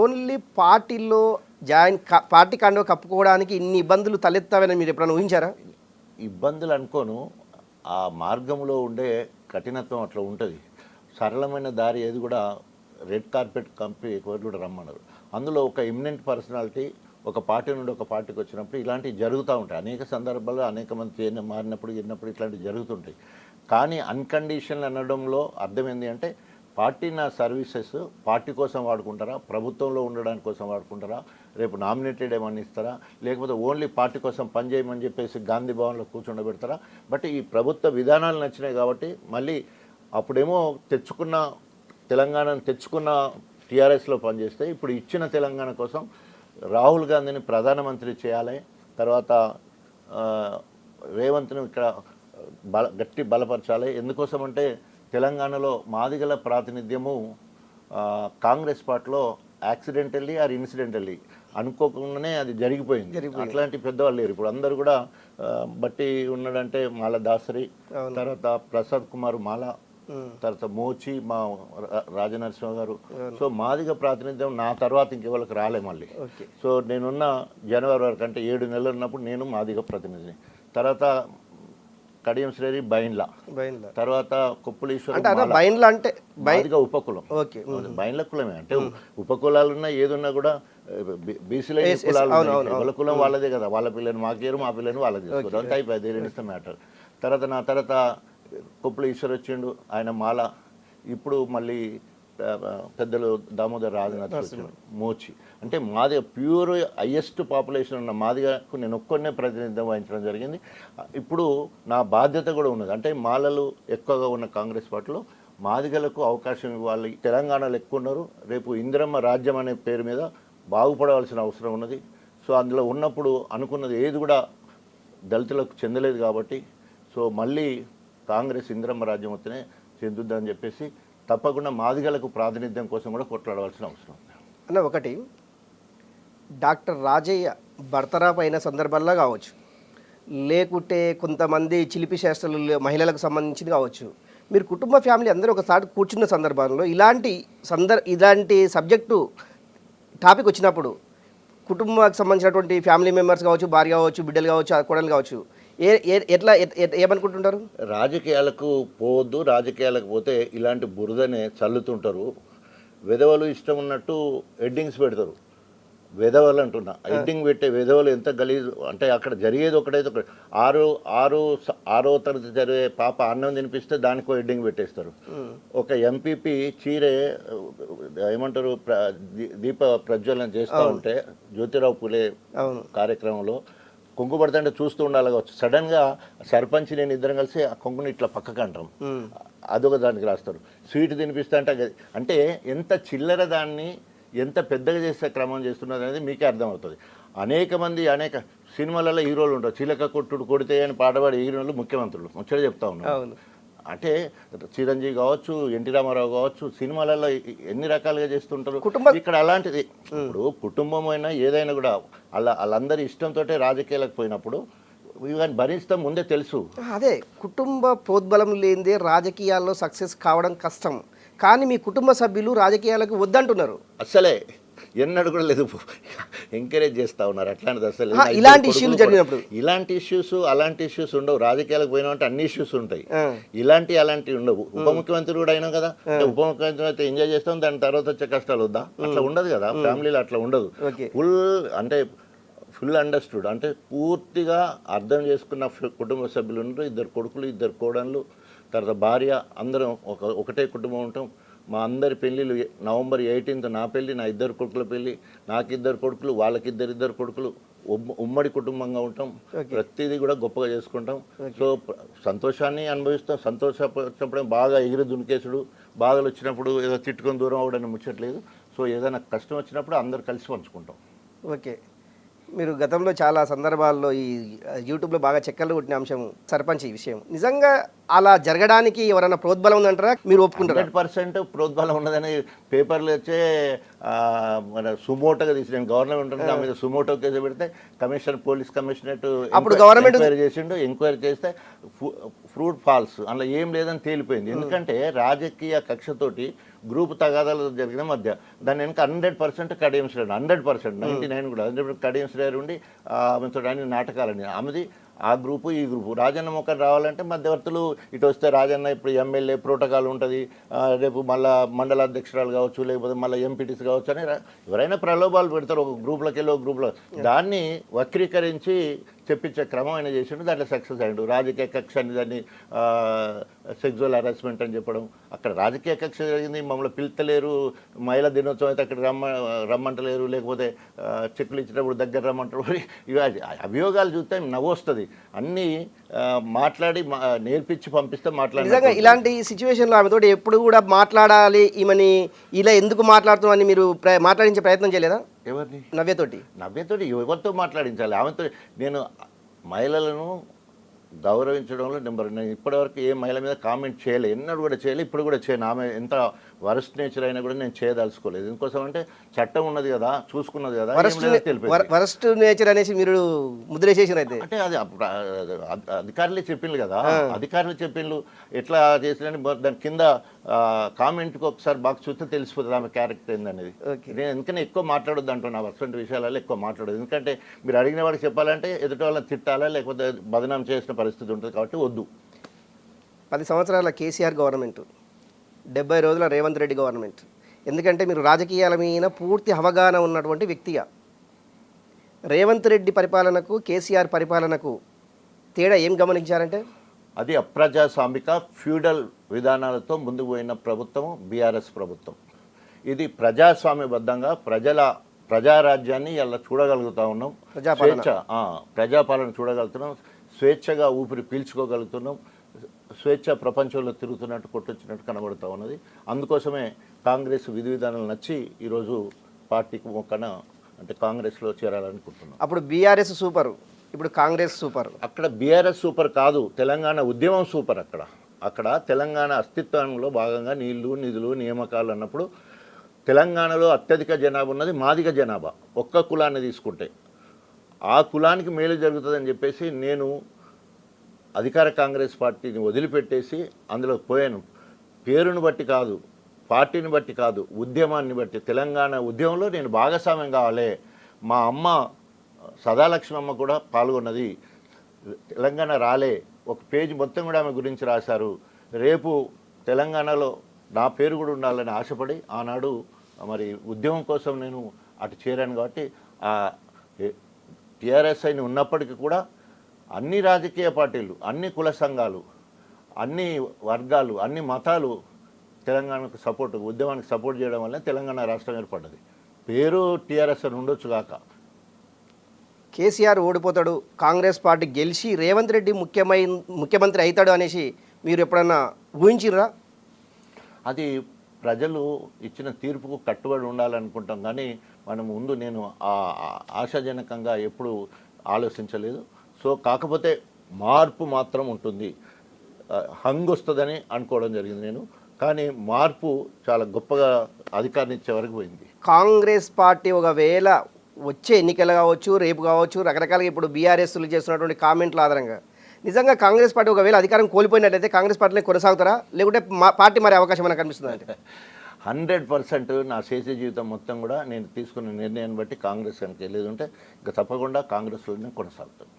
Only పార్టీలో join party కండువ కప్పుకోవడానికి ఇన్ని ఇబ్బందులు తలెత్తావని మీరు ఎప్పుడైనా ఊహించారా? ఇబ్బందులు అనుకోను. ఆ మార్గంలో ఉండే కఠినత్వం అట్లా ఉంటుంది. సరళమైన దారి ఏది కూడా రెడ్ కార్పెట్ కంపెనీ ఎవరు కూడా రమ్మన్నారు అందులో ఒక ఇమినెంట్ పర్సనాలిటీ ఒక పార్టీ నుండి ఒక పార్టీకి వచ్చినప్పుడు ఇలాంటివి జరుగుతూ ఉంటాయి. అనేక సందర్భాల్లో అనేక మంది మారినప్పుడు ఎన్నప్పుడు ఇట్లాంటివి జరుగుతుంటాయి. కానీ అన్కండిషన్ అనడంలో అర్థం ఏంటి అంటే పార్టీ నా సర్వీసెస్ పార్టీ కోసం వాడుకుంటారా? ప్రభుత్వంలో ఉండడానికి కోసం వాడుకుంటారా? రేపు నామినేటెడ్ ఏమన్నా ఇస్తారా? లేకపోతే ఓన్లీ పార్టీ కోసం పనిచేయమని చెప్పేసి గాంధీ భవన్లో కూర్చుండబెడతారా? బట్ ఈ ప్రభుత్వ విధానాలు నచ్చినాయి కాబట్టి మళ్ళీ అప్పుడేమో తెచ్చుకున్న తెలంగాణను తెచ్చుకున్న టీఆర్ఎస్లో పనిచేస్తే ఇప్పుడు ఇచ్చిన తెలంగాణ కోసం రాహుల్ గాంధీని ప్రధానమంత్రి చేయాలి. తర్వాత రేవంత్ను ఇక్కడ బల గట్టి బలపరచాలి. ఎందుకోసం అంటే తెలంగాణలో మాదిగల ప్రాతినిధ్యము కాంగ్రెస్ పార్టీలో యాక్సిడెంటల్లీ ఆర్ ఇన్సిడెంటల్లీ అనుకోకుండానే అది జరిగిపోయింది. అట్లాంటి పెద్దవాళ్ళు లేరు. ఇప్పుడు అందరూ కూడా బట్టి ఉన్నాడంటే మాల దాసరి తర్వాత ప్రసాద్ కుమార్ మాల తర్వాత మోచి మా రాజనరసింహ గారు. సో మాదిగ ప్రాతినిధ్యం నా తర్వాత ఇంకెవరికి రాలే మళ్ళీ. సో నేనున్న జనవరి వరకు అంటే ఏడు నెలలు ఉన్నప్పుడు నేను మాదిగ ప్రతినిధిని. తర్వాత కడియం శ్రేరి బైన్లా. బయన్లా తర్వాత కొప్పులీశ్వర అంటే అదే బయన్లా అంటే బై మాదిగ ఉపకులం. ఓకే బైన్ల కులమే. అంటే ఉపకులాలు ఉన్నా ఏదున్నా కూడా బీసీలో కులాలు. వాళ్ళ కులం వాళ్ళదే కదా. వాళ్ళ పిల్లని మాకేరు మా పిల్లని వాళ్ళకి తీసుకోవడం అంతే అయిపోయింది. మ్యాటర్. తర్వాత నా తర్వాత కొప్పుల ఈశ్వర్ వచ్చిండు. ఆయన మాల. ఇప్పుడు మళ్ళీ పెద్దలు దామోదర్ రాజనాథ్ మోచి. అంటే మాదిగ ప్యూర్ హయ్యెస్ట్ పాపులేషన్ ఉన్న మాదిగకు నేను ఒక్కనే ప్రాతినిధ్యం వహించడం జరిగింది. ఇప్పుడు నా బాధ్యత కూడా ఉన్నది. అంటే మాలలు ఎక్కువగా ఉన్న కాంగ్రెస్ పార్టీలో మాదిగలకు అవకాశం ఇవ్వాలి. తెలంగాణలో ఎక్కువ ఉన్నారు. రేపు ఇందిరమ్మ రాజ్యం అనే పేరు మీద బాగుపడవలసిన అవసరం ఉన్నది. సో అందులో ఉన్నప్పుడు అనుకున్నది ఏది కూడా దళితులకు చెందలేదు కాబట్టి సో మళ్ళీ కాంగ్రెస్ ఇందిరమ్మ రాజ్యం వస్తేనే చెందుద్దని చెప్పేసి తప్పకుండా మాదిగలకు ప్రాతినిధ్యం కోసం కూడా కొట్లాడవలసిన అవసరం ఉంది. అన్న ఒకటి డాక్టర్ రాజయ్య భర్తరాపు అయిన సందర్భాల్లో కావచ్చు లేకుంటే కొంతమంది చిలిపి శాస్త్రాలు మహిళలకు సంబంధించింది కావచ్చు మీరు కుటుంబ ఫ్యామిలీ అందరూ ఒకసారి కూర్చున్న సందర్భంలో ఇలాంటి సందర్ ఇలాంటి సబ్జెక్టు టాపిక్ వచ్చినప్పుడు కుటుంబానికి సంబంధించినటువంటి ఫ్యామిలీ మెంబర్స్ కావచ్చు భార్య కావచ్చు బిడ్డలు కావచ్చు కోడలు కావచ్చు ఏ ఎట్లా ఎట్- ఎట్- ఏమనుకుంటుంటారు? రాజకీయాలకు పోవద్దు రాజకీయాలకు పోతే ఇలాంటి బురదనే చల్లుతుంటారు. విధవలు ఇష్టం ఉన్నట్టు హెడ్డింగ్స్ పెడతారు. విధవలు అంటున్నా. హెడ్డింగ్ పెట్టే విధవలు ఎంత గలీజు అంటే అక్కడ జరిగేది ఒకటైతే ఒకటి. ఆరు ఆరు ఆరో తరగతి జరిగే పాప అన్నం తినిపిస్తే దానికో హెడ్డింగ్ పెట్టేస్తారు. ఒక ఎంపీపీ చీరే ఏమంటారు దీప ప్రజ్వలన చేస్తూ ఉంటే జ్యోతిరావు పులే కార్యక్రమంలో కొంగు పడుతుంటే చూస్తూ ఉండాలి కావచ్చు. సడన్గా సర్పంచ్ నేను ఇద్దరం కలిసి ఆ కొంగుని ఇట్లా పక్కకు అంటాం. అదొక దానికి రాస్తారు. స్వీట్ తినిపిస్తే అంటే అంటే ఎంత చిల్లర దాన్ని ఎంత పెద్దగా చేసే క్రమం చేస్తున్నది అనేది మీకే అర్థమవుతుంది. అనేక మంది అనేక సినిమాలలో హీరోలు ఉంటారు. చిలక కొట్టుడు కొడితే అని పాటపాడే హీరోలు ముఖ్యమంత్రులు. ముచ్చట చెప్తా ఉన్నారు అంటే చిరంజీవి కావచ్చు ఎన్టీ రామారావు కావచ్చు సినిమాలలో ఎన్ని రకాలుగా చేస్తుంటారు? కుటుంబ- ఇక్కడ అలాంటిది. ఇప్పుడు కుటుంబం అయినా ఏదైనా కూడా అలా వాళ్ళందరి ఇష్టంతో రాజకీయాలకు పోయినప్పుడు ఇవన్నీ భరిస్తాం ముందే తెలుసు. అదే కుటుంబ ప్రోద్బలం లేనిదే రాజకీయాల్లో సక్సెస్ కావడం కష్టం. కానీ మీ కుటుంబ సభ్యులు రాజకీయాలకు వద్దంటున్నారు. అస్సలే. ఎన్నడూ కూడా లేదు. ఎంకరేజ్ చేస్తా ఉన్నారు. అట్లాంటిది అసలు ఇలాంటి ఇష్యూలు జరిగినప్పుడు. ఇలాంటి ఇష్యూస్ అలాంటి ఇష్యూస్ ఉండవు. రాజకీయాలకు పోయినామంటే అన్ని ఇష్యూస్ ఉంటాయి. ఇలాంటి అలాంటి ఉండవు. ఉప ముఖ్యమంత్రి కూడా అయినాం కదా. ఉప ముఖ్యమంత్రి అయితే ఎంజాయ్ చేస్తాం. దాని తర్వాత వచ్చే కష్టాలు వద్దా? అట్లా ఉండదు కదా. ఫ్యామిలీలో అట్లా ఉండదు. ఫుల్ అంటే ఫుల్ అండర్స్టూడ్. అంటే పూర్తిగా అర్థం చేసుకున్న కుటుంబ సభ్యులు ఉండరు. ఇద్దరు కొడుకులు ఇద్దరు కోడళ్ళు తర్వాత భార్య అందరం ఒక ఒకటే కుటుంబం ఉంటాం. మా అందరి పెళ్ళిళ్ళు నవంబర్ ఎయిటీన్త్ నా పెళ్ళి నా ఇద్దరు కొడుకుల పెళ్ళి నాకు ఇద్దరు కొడుకులు వాళ్ళకి ఇద్దరు ఇద్దరు కొడుకులు ఉమ్- ఉమ్మడి కుటుంబంగా ఉంటాం. ప్రతిదీ కూడా గొప్పగా చేసుకుంటాం. సో సంతోషాన్ని అనుభవిస్తాం. సంతోషపడినప్పుడే బాగా ఎగిరి దునికేసుడు. బాధలు వచ్చినప్పుడు ఏదో తిట్టుకొని దూరం అవడానికి ముచ్చట్లేదు. సో ఏదైనా కష్టం వచ్చినప్పుడు అందరు కలిసి పంచుకుంటాం. ఓకే మీరు గతంలో చాలా సందర్భాల్లో ఈ యూట్యూబ్లో బాగా చెక్కలు కొట్టిన అంశం సర్పంచ్ ఈ విషయం. నిజంగా అలా జరగడానికి ఎవరైనా ప్రోద్బలం ఉందంటారా? మీరు ఒప్పుకుంటారా? హండ్రెడ్ పర్సెంట్ ప్రోద్బలం ఉన్నదని పేపర్లు వచ్చే మన సుమోటోగా తీసి నేను గవర్నమెంట్ నా మీద సుమోటో కేసు పెడితే కమిషనర్ పోలీస్ కమిషనరేట్ అప్పుడు government- ఎంక్వైరీ చేసిండు ఎంక్వైరీ చేస్తే ఫ్రూట్ ఫాల్స్ అందులో ఏం లేదని తేలిపోయింది. ఎందుకంటే రాజకీయ కక్షతోటి గ్రూప్ తగాదాలు జరిగిన మధ్య దాని వెనక హండ్రెడ్ పర్సెంట్ కడియం శ్రేణి హండ్రెడ్ పర్సెంట్ నైంటీ నైన్ కూడా. హండ్రెడ్ కడియం శ్రేణి ఉండి ఆమె ఆమెతో నాటకాలని ఆమెది ఆ గ్రూపు ఈ గ్రూపు. రాజన్న మొక్కలు రావాలంటే మధ్యవర్తులు ఇటు వస్తే రాజన్న ఇప్పుడు ఎమ్మెల్యే ప్రోటోకాల్ ఉంటుంది. రేపు మళ్ళీ మండల అధ్యక్షురాలు కావచ్చు లేకపోతే మళ్ళీ ఎంపీటీస్ కావచ్చు అని ఎవరైనా ప్రలోభాలు పెడతారు. ఒక గ్రూప్లోకి వెళ్ళి ఒక గ్రూప్లో. దాన్ని వక్రీకరించి చెప్పించే క్రమం ఆయన చేసిండు. దాంట్లో సక్సెస్ అయ్యాడు. రాజకీయ కక్ష అని దాన్ని సెక్జువల్ హరాస్మెంట్ అని చెప్పడం. అక్కడ రాజకీయ కక్ష జరిగింది. మమ్మల్ని పిలుతలేరు మహిళా దినోత్సవం అయితే అక్కడ రమ్మ రమ్మంటలేరు. లేకపోతే చెక్కులు ఇచ్చినప్పుడు దగ్గర రమ్మంటారు ఇవి అభియోగాలు చూస్తే నవ్వు వస్తుంది. అన్నీ మాట్లాడి నేర్పించి పంపిస్తే నిజంగా మాట్లాడి ఇలాంటి సిచ్యువేషన్లో ఆమెతో ఎప్పుడు కూడా మాట్లాడాలి ఈమెని ఇలా ఎందుకు మాట్లాడుతున్నామని మీరు మాట్లాడించే ప్రయత్నం చేయలేదా? ఎవరిని? నవ్యతోటి నవ్యతోటి ఎవరితో మాట్లాడించాలి? ఆమెతో నేను మహిళలను గౌరవించడంలో నెంబర్ నేను ఇప్పటివరకు ఏ మహిళ మీద కామెంట్ చేయలే. ఎన్నడూ కూడా చేయలే ఇప్పుడు కూడా చేయను. ఆమె ఎంత వరస్ట్ నేచర్ అయినా కూడా నేను చేయదలుచుకోలేదు. ఎందుకోసం అంటే చట్టం ఉన్నది కదా చూసుకున్నది కదా వరస్ట్ నేచర్ అనేసి మీరు ముద్రేసేసారు అయితే. అంటే అది అధికారులే చెప్పిండ్రు కదా. అధికారులు చెప్పిండ్రు ఎట్లా చేసిందని దాని కింద కామెంట్కి ఒకసారి బాగా చూస్తే తెలిసిపోతుంది ఆమె క్యారెక్టర్ ఏందనేది. నేను ఎందుకని ఎక్కువ మాట్లాడొద్దు అంటున్నా అటువంటి విషయాలలో ఎక్కువ మాట్లాడదు ఎందుకంటే మీరు అడిగిన వాడికి చెప్పాలంటే ఎదుటి వాళ్ళని తిట్టాలా లేకపోతే బదనాం చేసిన పరిస్థితి ఉంటుంది కాబట్టి వద్దు. పది సంవత్సరాల కేసీఆర్ గవర్నమెంట్ డెబ్బై రోజుల రేవంత్ రెడ్డి గవర్నమెంట్. ఎందుకంటే మీరు రాజకీయాల మీద పూర్తి అవగాహన ఉన్నటువంటి వ్యక్తిగా. రేవంత్ రెడ్డి పరిపాలనకు కేసీఆర్ పరిపాలనకు తేడా ఏం గమనించారంటే? అది అప్రజాస్వామిక ఫ్యూడల్ విధానాలతో ముందుకు పోయిన ప్రభుత్వం బీఆర్ఎస్ ప్రభుత్వం. ఇది ప్రజాస్వామ్యబద్ధంగా ప్రజల ప్రజారాజ్యాన్ని ఇలా చూడగలుగుతా ఉన్నాం? ప్రజాపాలన. ప్రజాపాలన చూడగలుగుతున్నాం. స్వేచ్ఛగా ఊపిరి పీల్చుకోగలుగుతున్నాం. స్వేచ్ఛ ప్రపంచంలో తిరుగుతున్నట్టు కొట్టొచ్చినట్టు కనబడుతూ ఉన్నది. అందుకోసమే కాంగ్రెస్ విధి విధానాలు నచ్చి ఈరోజు పార్టీకి మొక్కన అంటే కాంగ్రెస్లో చేరాలనుకుంటున్నాం. అప్పుడు బీఆర్ఎస్ సూపర్. ఇప్పుడు కాంగ్రెస్ సూపర్. అక్కడ బీఆర్ఎస్ సూపర్ కాదు తెలంగాణ ఉద్యమం సూపర్ అక్కడ. అక్కడ తెలంగాణ అస్తిత్వంలో భాగంగా నీళ్ళు నిధులు నియామకాలు అన్నప్పుడు తెలంగాణలో అత్యధిక జనాభా ఉన్నది మాదిగ జనాభా. ఒక్క కులాన్ని తీసుకుంటే ఆ కులానికి మేలు జరుగుతుందని చెప్పేసి నేను అధికార కాంగ్రెస్ పార్టీని వదిలిపెట్టేసి అందులో పోయాను. పేరును బట్టి కాదు పార్టీని బట్టి కాదు ఉద్యమాన్ని బట్టి. తెలంగాణ ఉద్యమంలో నేను భాగస్వామ్యం కావాలి. మా అమ్మ సదాలక్ష్మమ్మ కూడా పాల్గొన్నది. తెలంగాణ రాలే. ఒక పేజీ మొత్తం కూడా ఆమె గురించి రాశారు. రేపు తెలంగాణలో నా పేరు కూడా ఉండాలని ఆశపడి ఆనాడు మరి ఉద్యమం కోసం నేను అటు చేరాను కాబట్టి ఆ టీఆర్ఎస్ అయిన ఉన్నప్పటికీ కూడా అన్ని రాజకీయ పార్టీలు అన్ని కుల సంఘాలు అన్ని వర్గాలు అన్ని మతాలు తెలంగాణకు సపోర్ట్ ఉద్యమానికి సపోర్ట్ చేయడం వల్ల తెలంగాణ రాష్ట్రం ఏర్పడ్డది. పేరు టీఆర్ఎస్ అని ఉండొచ్చు కాక. కేసీఆర్ ఓడిపోతాడు కాంగ్రెస్ పార్టీ గెలిచి రేవంత్ రెడ్డి ముఖ్యమై ముఖ్యమంత్రి అవుతాడు అనేసి మీరు ఎప్పుడన్నా ఊహించిర్రా? అది ప్రజలు ఇచ్చిన తీర్పుకు కట్టుబడి ఉండాలనుకుంటాం కానీ మనం ముందు నేను ఆ ఆశాజనకంగా ఎప్పుడు ఆలోచించలేదు. సో కాకపోతే మార్పు మాత్రం ఉంటుంది. హంగ్ వస్తుందని అనుకోవడం జరిగింది నేను. కానీ మార్పు చాలా గొప్పగా అధికారం ఇచ్చే వరకు పోయింది. కాంగ్రెస్ పార్టీ ఒకవేళ వచ్చే ఎన్నికలు కావచ్చు రేపు కావచ్చు రకరకాలుగా ఇప్పుడు బీఆర్ఎస్లు చేస్తున్నటువంటి కామెంట్ల ఆధారంగా నిజంగా కాంగ్రెస్ పార్టీ ఒకవేళ అధికారం కోల్పోయినట్లయితే కాంగ్రెస్ పార్టీలో కొనసాగుతారా? లేకుంటే మా పార్టీ మరి అవకాశం ఏమైనా కనిపిస్తుంది అంటే హండ్రెడ్ పర్సెంట్ నా చేసే జీవితం మొత్తం కూడా నేను తీసుకున్న నిర్ణయాన్ని బట్టి కాంగ్రెస్ కనుక తెలియదు ఉంటే ఇంకా తప్పకుండా కాంగ్రెస్లోనే కొనసాగుతాను